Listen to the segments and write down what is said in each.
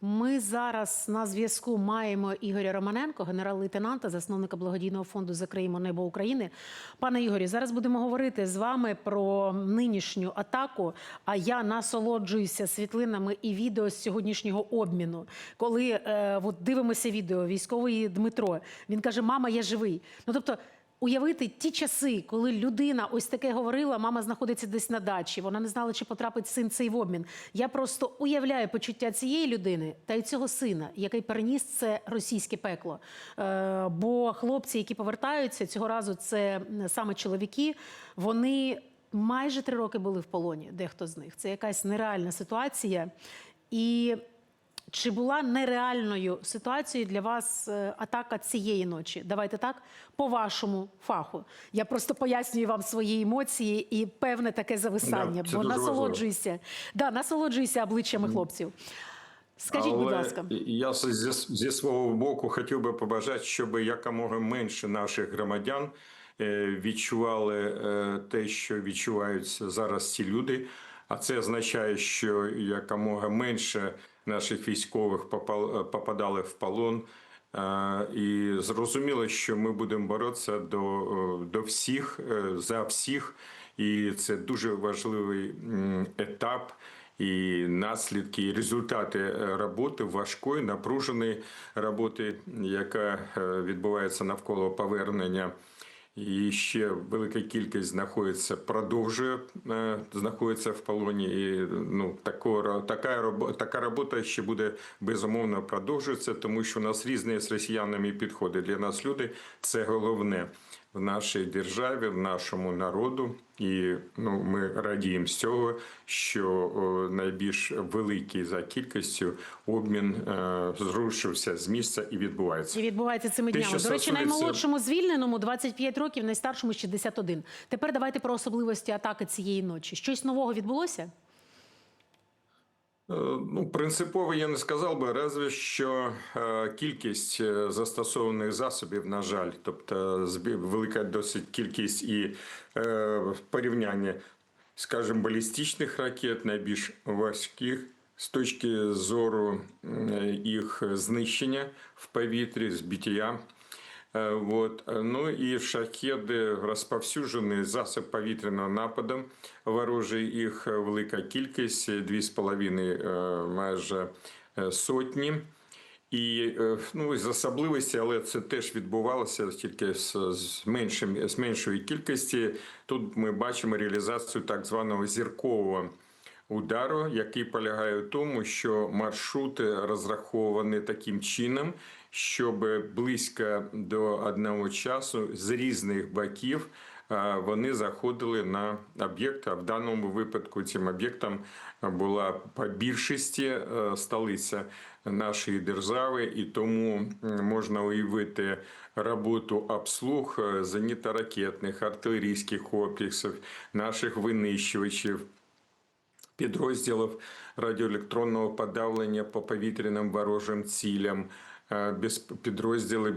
Ми зараз на зв'язку маємо Ігоря Романенко, генерал-лейтенанта, засновника благодійного фонду Закриємо небо України. Пане Ігорі, зараз будемо говорити з вами про нинішню атаку. А я насолоджуюся світлинами і відео з сьогоднішнього обміну. Коли е, от дивимося відео, військовий Дмитро він каже: Мама, я живий. Ну тобто. Уявити ті часи, коли людина ось таке говорила, мама знаходиться десь на дачі, вона не знала, чи потрапить син цей в обмін. Я просто уявляю почуття цієї людини та й цього сина, який переніс це російське пекло. Е, бо хлопці, які повертаються цього разу, це саме чоловіки, вони майже три роки були в полоні, дехто з них. Це якась нереальна ситуація. І чи була нереальною ситуацією для вас е, атака цієї ночі? Давайте так, по вашому фаху. Я просто пояснюю вам свої емоції і певне таке зависання, Да, бо дуже насолоджуюся, да, насолоджуюся обличчями хлопців. Скажіть, будь ласка. я зі, зі свого боку хотів би побажати, щоб якомога менше наших громадян е, відчували е, те, що відчувають зараз ці люди. А це означає, що якомога менше наших військових попал- попадали в полон. Е, І зрозуміло, що ми будемо боротися до, е, до всіх е, за всіх, і це дуже важливий етап. І наслідки, і результати е, роботи важкої, напруженої роботи, яка е, відбувається навколо повернення. І ще велика кількість знаходиться, продовжує е, знаходиться в полоні. І ну такого така робота, така робота ще буде безумовно продовжуватися, тому що у нас різні з росіянами підходи. Для нас люди це головне в нашій державі, в нашому народу. І ну, ми радіємо з цього, що найбільш великий за кількістю обмін е, зрушився з місця і відбувається. І відбувається цими Те, днями. До речі, стосується- наймолодшому звільненому 25 років, найстаршому 61. Тепер давайте про особливості атаки цієї ночі. Щось нового відбулося? Е, Ну, принципово я не сказав би, разве що е, кількість е, застосованих засобів, на жаль, тобто велика досить кількість і в скажімо, балістичних ракет, найбільш важких. З точки зору їх знищення в повітрі, збиття. Е, Вот. Ну і шахеди розповсюджений засоб повітряного нападу. Ворожий їх велика кількість, 2,5 е, майже е, сотні. І е, ну, з особливості, але це теж відбувалося тільки з, з, меншим, з меншої кількості. Тут ми бачимо реалізацію так званого зіркового удару, який полягає в тому, що маршрути розраховані таким чином, щоб близько до одного часу з різних боків е, вони заходили на об'єкт. А в даному випадку цим об'єктом була по більшості е, столиця нашої держави, і тому можна уявити роботу обслуг е, зенітно-ракетних, артилерійських комплексів, наших винищувачів підрозділів радіоелектронного подавлення по повітряним ворожим цілям, підрозділи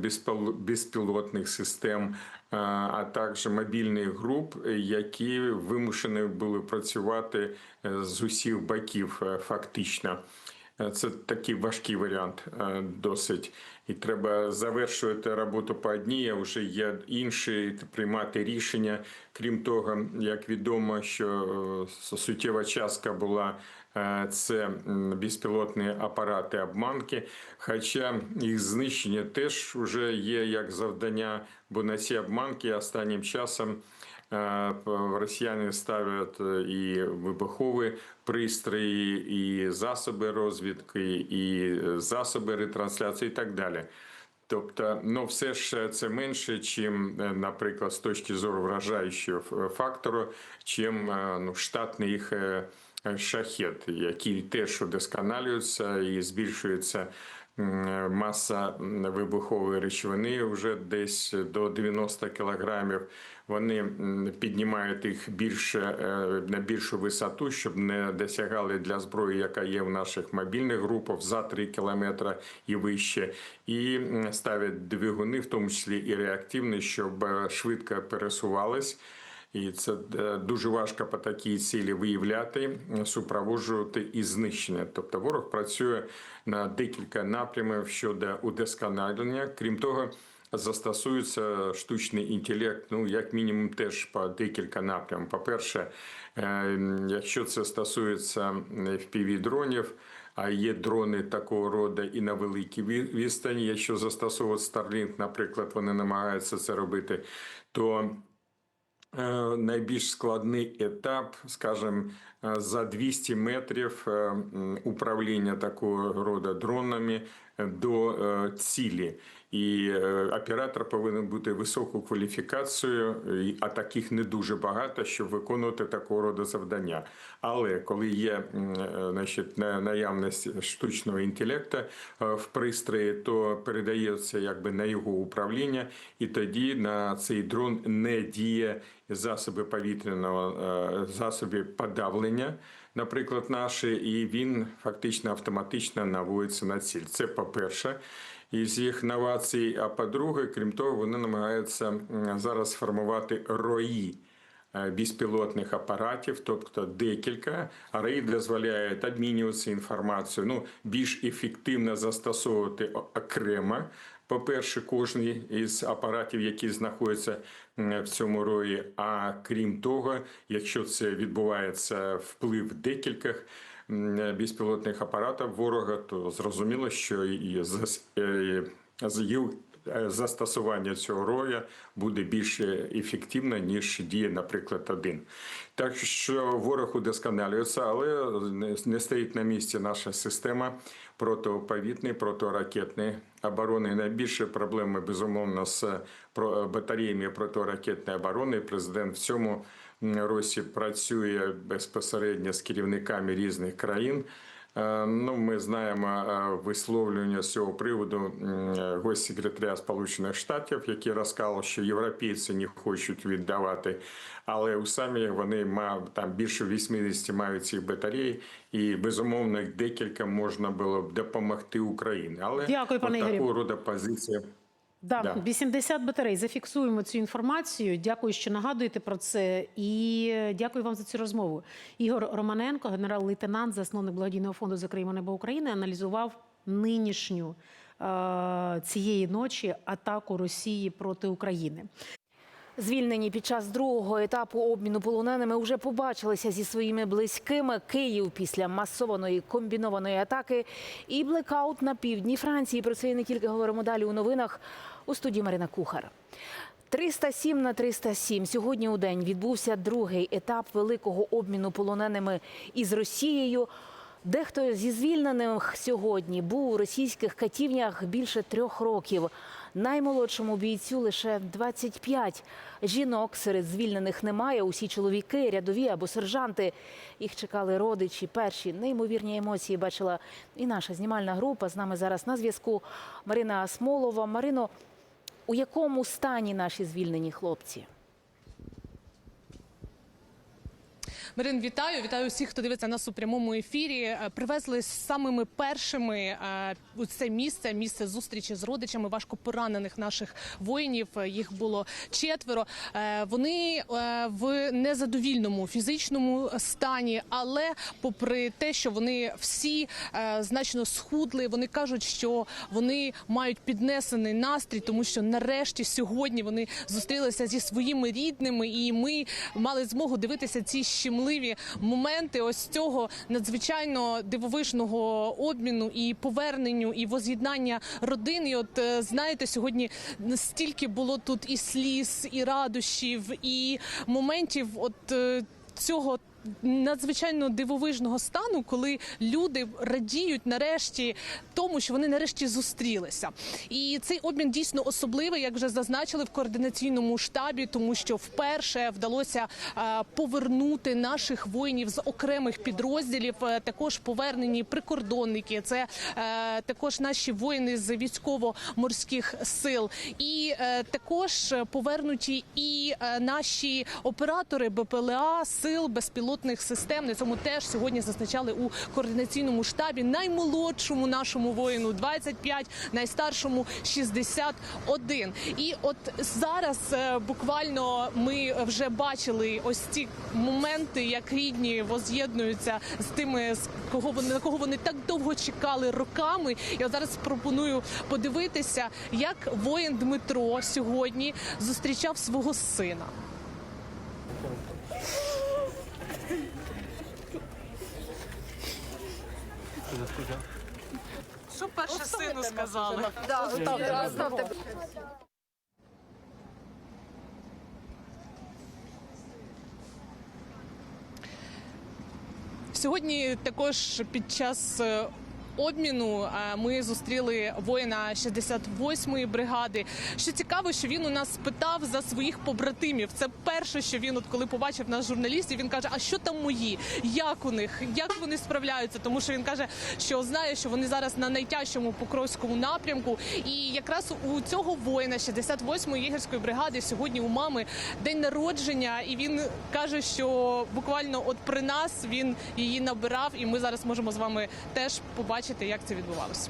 безпілотних систем, е, а також мобільних груп, е, які вимушені були працювати е, з усіх боків е, фактично. Е, Це такий важкий варіант е, досить. І треба завершувати роботу по одній, а вже є інші приймати рішення. Крім того, як відомо, що е, суттєва частка була е, це безпілотні апарати обманки. Хоча їх знищення теж вже є як завдання, бо на ці обманки останнім часом. Е, Росіяни ставлять е, і вибухові пристрої, і засоби розвідки, і е, засоби ретрансляції, і так далі. Тобто, ну все ж це менше, чим, е, наприклад, з точки зору вражаючого фактору, чим е, ну, штатний їх е, е, шахет, який теж удосконалюється і збільшується маса вибухової речовини вже десь до 90 кілограмів. Вони піднімають їх більше е, на більшу висоту, щоб не досягали для зброї, яка є в наших мобільних групах за 3 кілометри і вище, і ставлять двигуни, в тому числі і реактивні, щоб е, швидко пересувались. І це е, дуже важко по такій цілі виявляти, супроводжувати і знищення. Тобто ворог працює на декілька напрямів щодо удосконалення. Крім того, застосується штучний інтелект, ну як мінімум, теж по декілька напрямів. По-перше, е, якщо це стосується fpv дронів, а є дрони такого роду і на великій відстані. Якщо застосовувати Starlink, наприклад, вони намагаються це робити, то найбільш складний етап, скажімо, е, за 200 метрів е, управління такого роду дронами до е, цілі. І е, оператор повинен бути високою кваліфікацією, а таких не дуже багато, щоб виконувати такого роду завдання. Але коли є е, значить, наявність штучного інтелекту в пристрої, то передається якби на його управління, і тоді на цей дрон не діє засоби повітряного засоби подавлення. Наприклад, наші, і він фактично автоматично наводиться на ціль. Це по-перше, із їх новацій. А по-друге, крім того, вони намагаються зараз формувати рої е, безпілотних апаратів, тобто декілька, рей дозволяють обмінюватися інформацією, ну, більш ефективно застосовувати окремо. По-перше, кожний із апаратів, які знаходяться в цьому рої. А крім того, якщо це відбувається вплив декількох безпілотних апаратів ворога, то зрозуміло, що і з- е, застосування цього роя буде більш ефективно, ніж діє, наприклад, один. Так що ворог удосконалюється, але не- стоїть на місці наша система протиповітної, протиракетної оборони. Найбільше проблеми, безумовно, з батареями протиракетної оборони. Президент в цьому році працює безпосередньо з керівниками різних країн. Е, Ну, ми знаємо е, висловлювання з цього приводу госсекретаря Сполучених Штатів, який розказав, що європейці не хочуть віддавати, але у самі вони мав там більше 80 мають цих батарей, і безумовно декілька можна було б допомогти Україні. Але Дякую, пане такого роду позиція. Да, Да. 80 батарей. Зафіксуємо цю інформацію. Дякую, що нагадуєте про це. І дякую вам за цю розмову. Ігор Романенко, генерал-лейтенант, засновник благодійного фонду «Закриємо небо України, аналізував нинішню е, цієї ночі атаку Росії проти України. Звільнені під час другого етапу обміну полоненими вже побачилися зі своїми близькими. Київ після масованої комбінованої атаки і блекаут на півдні Франції. Про це і не тільки говоримо далі у новинах у студії Марина Кухар. 307 на 307. Сьогодні у день відбувся другий етап великого обміну полоненими із Росією. Дехто зі звільнених сьогодні був у російських катівнях більше трьох років. Наймолодшому бійцю лише 25. Жінок серед звільнених немає. Усі чоловіки, рядові або сержанти. Їх чекали родичі. Перші неймовірні емоції бачила і наша знімальна група. З нами зараз на зв'язку Марина Асмолова. Марино, у якому стані наші звільнені хлопці? Марин, вітаю! Вітаю всіх, хто дивиться нас у прямому ефірі. Е, Привезли самими першими е, у це місце, місце зустрічі з родичами важко поранених наших воїнів. Е, Їх було четверо. Вони в незадовільному фізичному стані, але попри те, що вони всі значно схудли, вони кажуть, що вони мають піднесений настрій, тому що нарешті сьогодні вони зустрілися зі своїми рідними, і ми мали змогу дивитися ці щемливі моменти ось цього надзвичайно дивовижного обміну і поверненню, і воз'єднання родин. І от е, знаєте, сьогодні стільки було тут і сліз, і радощів, і моментів, от е, цього. Надзвичайно дивовижного стану, коли люди радіють нарешті тому, що вони нарешті зустрілися, і цей обмін дійсно особливий, як вже зазначили в координаційному штабі, тому що вперше вдалося е, повернути наших воїнів з окремих підрозділів. Е, Також повернені прикордонники. Це е, також наші воїни з військово-морських сил, і також повернуті і наші оператори БПЛА сил безпілотних безпілотних систем. На цьому теж сьогодні зазначали у координаційному штабі наймолодшому нашому воїну 25, найстаршому 61. І от зараз е, буквально ми вже бачили ось ці моменти, як рідні воз'єднуються з тими, з кого вони на кого вони так довго чекали роками. Я зараз пропоную подивитися, як воїн Дмитро сьогодні зустрічав свого сина. Що перше сину сказали? Сьогодні також під час е, обміну ми зустріли воїна 68-ї бригади. Що цікаво, що він у нас питав за своїх побратимів. Це перше, що він, от коли побачив нас журналістів, він каже: А що там мої? Як у них? Як вони справляються? Тому що він каже, що знає, що вони зараз на найтяжчому покровському напрямку. І якраз у цього воїна 68-ї єгерської бригади сьогодні у мами день народження, і він каже, що буквально от при нас він її набирав, і ми зараз можемо з вами теж побачити, як це відбувалося.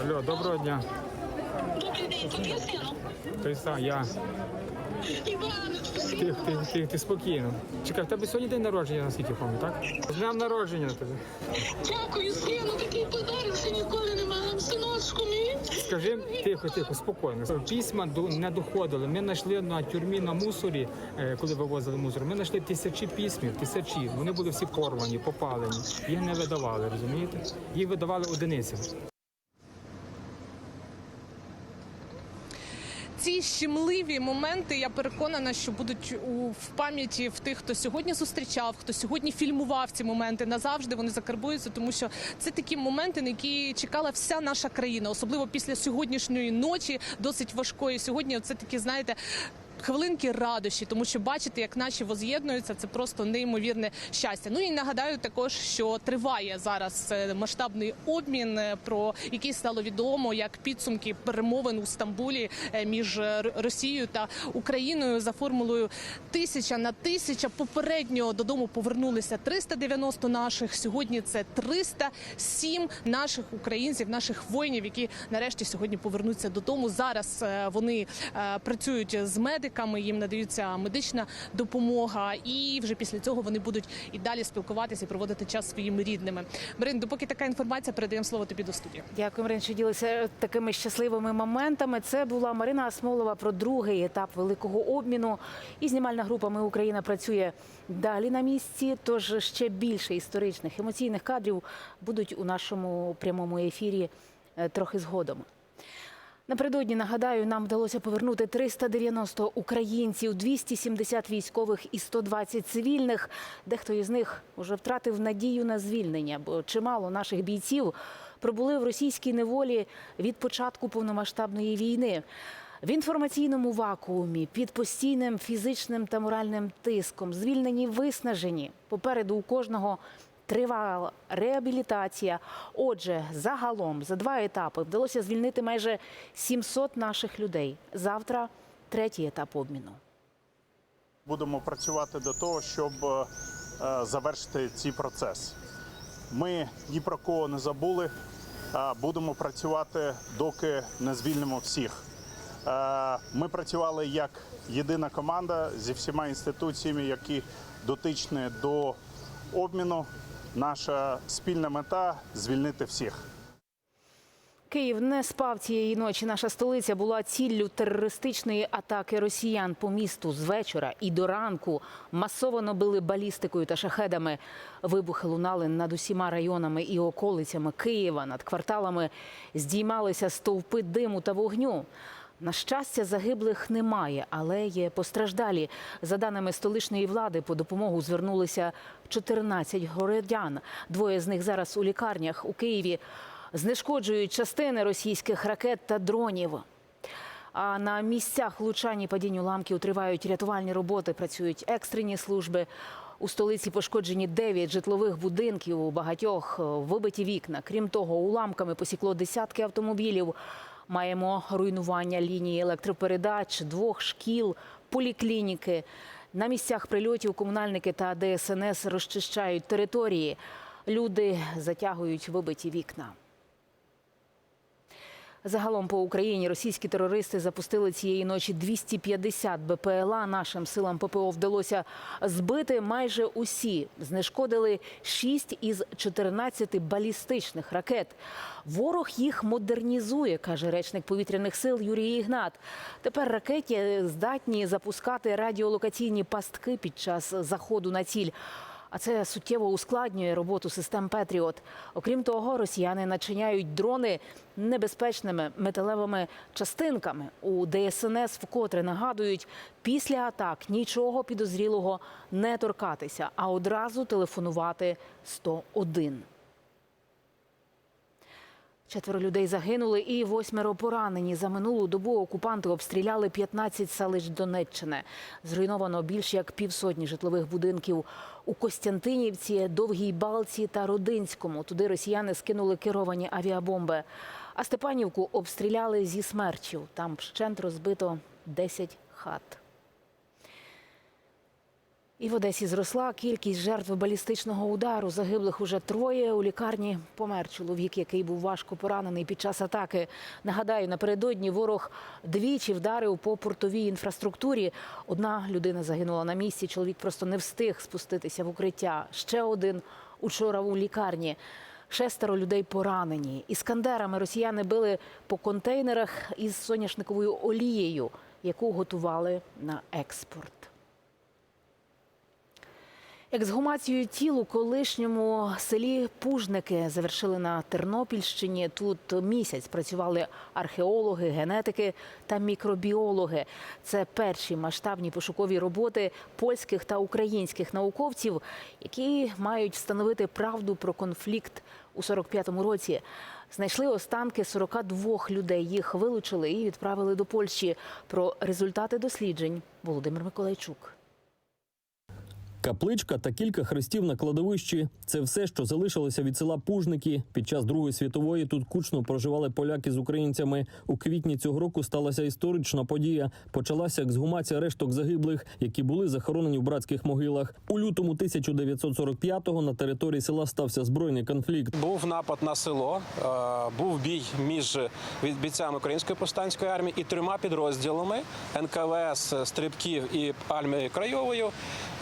Алло, доброго дня. Добрий день, тут я Ти, ти, ти, ти спокійно. Чекай, в тебе сьогодні день народження, наскільки пам'ятаю, так? З днем народження тебе. дякую, сину, такий подарунок ще ніколи не мала. Синочку мій. Скажи, тихо, тихо, спокійно. Письма не доходили. Ми знайшли на тюрмі на мусорі, е, коли вивозили мусор. Ми знайшли тисячі письмів, тисячі. Вони були всі порвані, попалені. Їх не видавали, розумієте? Їх видавали одиницям. Ці щемливі моменти, я переконана, що будуть у в пам'яті в тих, хто сьогодні зустрічав, хто сьогодні фільмував ці моменти назавжди. Вони закарбуються, тому що це такі моменти, на які чекала вся наша країна, особливо після сьогоднішньої ночі, досить важкої. Сьогодні це такі, знаєте. Хвилинки радощі, тому що бачити, як наші воз'єднуються, це просто неймовірне щастя. Ну і нагадаю також, що триває зараз е, масштабний обмін, е, про який стало відомо як підсумки перемовин у Стамбулі е, між Росією та Україною за формулою тисяча на тисяча. Попередньо додому повернулися 390 наших. Сьогодні це 307 наших українців, наших воїнів, які нарешті сьогодні повернуться додому. Зараз вони працюють з медиками, їм надаються медична допомога, і вже після цього вони будуть і далі спілкуватися і проводити час своїми рідними. Марин, допоки така інформація, передаємо слово тобі до студії. Дякую, Марин, що ділися такими щасливими моментами. Це була Марина Асмолова про другий етап великого обміну. І знімальна група Ми Україна працює далі на місці. Тож ще більше історичних емоційних кадрів будуть у нашому прямому ефірі е, трохи згодом. Напередодні нагадаю, нам вдалося повернути 390 українців, 270 військових і 120 цивільних. Дехто із них вже втратив надію на звільнення, бо чимало наших бійців пробули в російській неволі від початку повномасштабної війни. В інформаційному вакуумі під постійним фізичним та моральним тиском, звільнені виснажені. Попереду у кожного Тривала реабілітація. Отже, загалом за два етапи вдалося звільнити майже 700 наших людей. Завтра третій етап обміну. Будемо працювати до того, щоб е, завершити цей процес. Ми ні про кого не забули. а Будемо працювати, доки не звільнимо всіх. Е, Ми працювали як єдина команда зі всіма інституціями, які дотичні до обміну. Наша спільна мета звільнити всіх. Київ не спав цієї ночі. Наша столиця була ціллю терористичної атаки росіян по місту з вечора і до ранку. Масово били балістикою та шахедами. Вибухи лунали над усіма районами і околицями Києва. Над кварталами здіймалися стовпи диму та вогню. На щастя, загиблих немає, але є постраждалі. За даними столичної влади, по допомогу звернулися 14 городян. Двоє з них зараз у лікарнях у Києві знешкоджують частини російських ракет та дронів. А на місцях влучань і падінь уламків тривають рятувальні роботи, працюють екстрені служби. У столиці пошкоджені 9 житлових будинків, у багатьох вибиті вікна. Крім того, уламками посікло десятки автомобілів. Маємо руйнування лінії електропередач, двох шкіл, поліклініки. На місцях прильотів комунальники та ДСНС розчищають території. Люди затягують вибиті вікна. Загалом по Україні російські терористи запустили цієї ночі 250 БПЛА. Нашим силам ППО вдалося збити майже усі. Знешкодили 6 із 14 балістичних ракет. Ворог їх модернізує, каже речник повітряних сил Юрій Ігнат. Тепер ракеті здатні запускати радіолокаційні пастки під час заходу на ціль. А це суттєво ускладнює роботу систем Петріот. Окрім того, росіяни начиняють дрони небезпечними металевими частинками. У ДСНС вкотре нагадують, після атак нічого підозрілого не торкатися, а одразу телефонувати 101. Четверо людей загинули і восьмеро поранені. За минулу добу окупанти обстріляли 15 селищ Донеччини. Зруйновано більш як півсотні житлових будинків у Костянтинівці, Довгій Балці та Родинському. Туди росіяни скинули керовані авіабомби. А Степанівку обстріляли зі смерчів. Там вщент розбито 10 хат. І в Одесі зросла кількість жертв балістичного удару. Загиблих уже троє. У лікарні помер чоловік, який був важко поранений під час атаки. Нагадаю, напередодні ворог двічі вдарив по портовій інфраструктурі. Одна людина загинула на місці. Чоловік просто не встиг спуститися в укриття. Ще один учора у лікарні. Шестеро людей поранені. Іскандерами росіяни били по контейнерах із соняшниковою олією, яку готували на експорт. Ексгумацію тіл у колишньому селі Пужники завершили на Тернопільщині. Тут місяць працювали археологи, генетики та мікробіологи. Це перші масштабні пошукові роботи польських та українських науковців, які мають встановити правду про конфлікт у 45-му році. Знайшли останки 42 людей. Їх вилучили і відправили до Польщі. Про результати досліджень Володимир Миколайчук. Капличка та кілька хрестів на кладовищі це все, що залишилося від села Пужники. Під час Другої світової тут кучно проживали поляки з українцями. У квітні цього року сталася історична подія. Почалася ексгумація решток загиблих, які були захоронені в братських могилах. У лютому 1945-го на території села стався збройний конфлікт. Був напад на село, е, був бій між бійцями української повстанської армії і трьома підрозділами НКВС, Стрибків і армії Крайовою,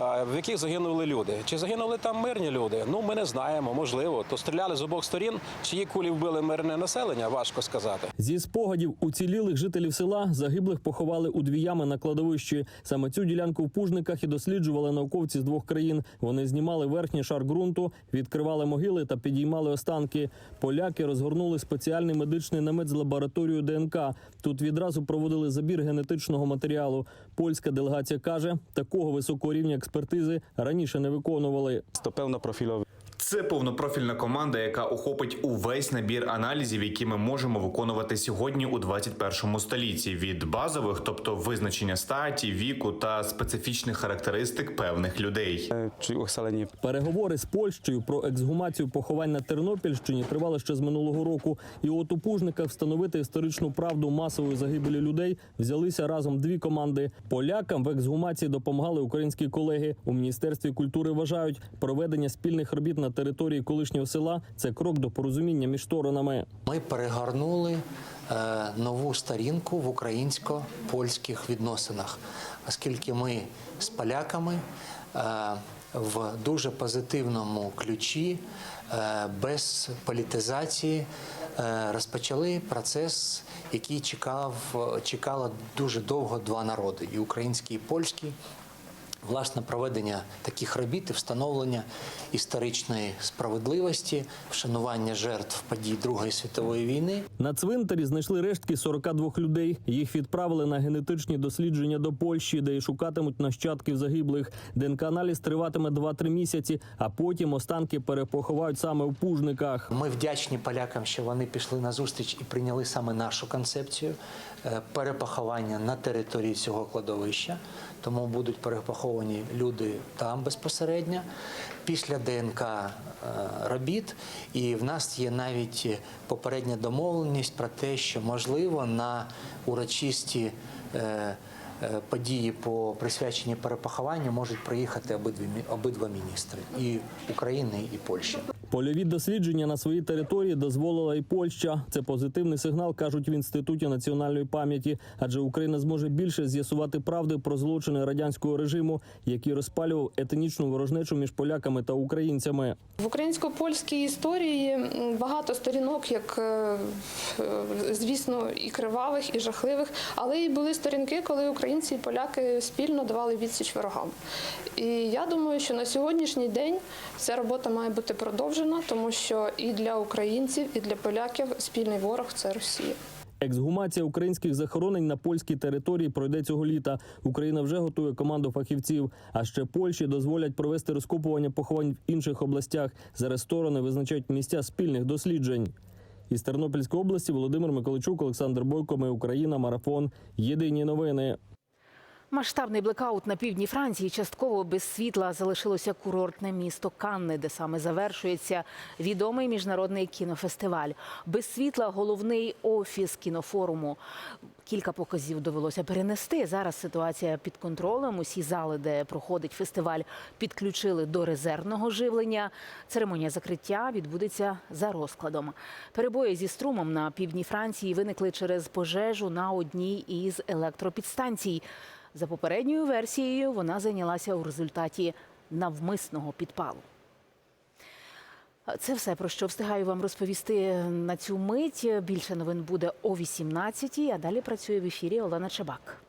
е, в яких загинули люди. Чи загинули там мирні люди? Ну ми не знаємо. Можливо, то стріляли з обох сторін. Чиї кулі вбили мирне населення? Важко сказати. Зі спогадів уцілілих жителів села загиблих поховали у дві ями на кладовищі. Саме цю ділянку в пужниках і досліджували науковці з двох країн. Вони знімали верхній шар ґрунту, відкривали могили та підіймали останки. Поляки розгорнули спеціальний медичний намет з лабораторією ДНК. Тут відразу проводили забір генетичного матеріалу. Польська делегація каже, такого високого рівня експертизи раніше не виконували. To pełnoprofilowy Це повнопрофільна команда, яка охопить увесь набір аналізів, які ми можемо виконувати сьогодні у 21 столітті від базових, тобто визначення статі, віку та специфічних характеристик певних людей. czy uchwalenie Переговори з Польщею про ексгумацію поховань на Тернопільщині тривали ще з минулого року. І от у Пужниках встановити історичну правду масової загибелі людей взялися разом дві команди. Полякам в ексгумації допомагали українські колеги. У міністерстві культури вважають, проведення спільних робіт на території колишнього села це крок до порозуміння між сторонами. Ми перегорнули е, нову сторінку в українсько-польських відносинах, оскільки ми з поляками е, в дуже позитивному ключі, е, без політизації, розпочали процес, який чекав, чекало дуже довго два народи і український, і польський. Власне, проведення таких робіт і встановлення історичної справедливості, вшанування жертв подій Другої світової війни На цвинтарі знайшли рештки 42 людей. Їх відправили на генетичні дослідження до Польщі, де й шукатимуть нащадків загиблих. ДНК-аналіз триватиме 2-3 місяці, а потім останки перепоховають саме в пужниках. Ми вдячні полякам, що вони пішли на зустріч і прийняли саме нашу концепцію е, перепоховання на території цього кладовища. Тому будуть перепоховані люди там безпосередньо після ДНК е, робіт. І в нас є навіть попередня домовленість про те, що можливо на урочисті. е, події по присвяченні перепохованню можуть приїхати обидві обидва міністри і України, і Польщі. Польові дослідження на своїй території дозволила і Польща. Це позитивний сигнал, кажуть в інституті національної пам'яті, адже Україна зможе більше з'ясувати правди про злочини радянського режиму, який розпалював етнічну ворожнечу між поляками та українцями. В українсько-польській історії багато сторінок, як е, е, звісно, і кривавих, і жахливих, але і були сторінки, коли українці і поляки спільно давали відсіч ворогам. І я думаю, що на сьогоднішній день ця робота має бути продовжена, тому що і для українців, і для поляків спільний ворог це Росія. Ексгумація українських захоронень на польській території пройде цього літа. Україна вже готує команду фахівців. А ще Польщі дозволять провести розкопування поховань в інших областях. Зараз сторони визначають місця спільних досліджень. Із Тернопільської області Володимир Миколичук, Олександр Бойко. Ми Україна. Марафон. Єдині новини. Масштабний блекаут на півдні Франції частково без світла залишилося курортне місто Канни, де саме завершується відомий міжнародний кінофестиваль. Без світла головний офіс кінофоруму. Кілька показів довелося перенести. Зараз ситуація під контролем. Усі зали, де проходить фестиваль, підключили до резервного живлення. Церемонія закриття відбудеться за розкладом. Перебої зі струмом на півдні Франції виникли через пожежу на одній із електропідстанцій. За попередньою версією, вона зайнялася у результаті навмисного підпалу. Це все про що встигаю вам розповісти на цю мить. Більше новин буде о 18-й, а далі працює в ефірі Олена Чебак.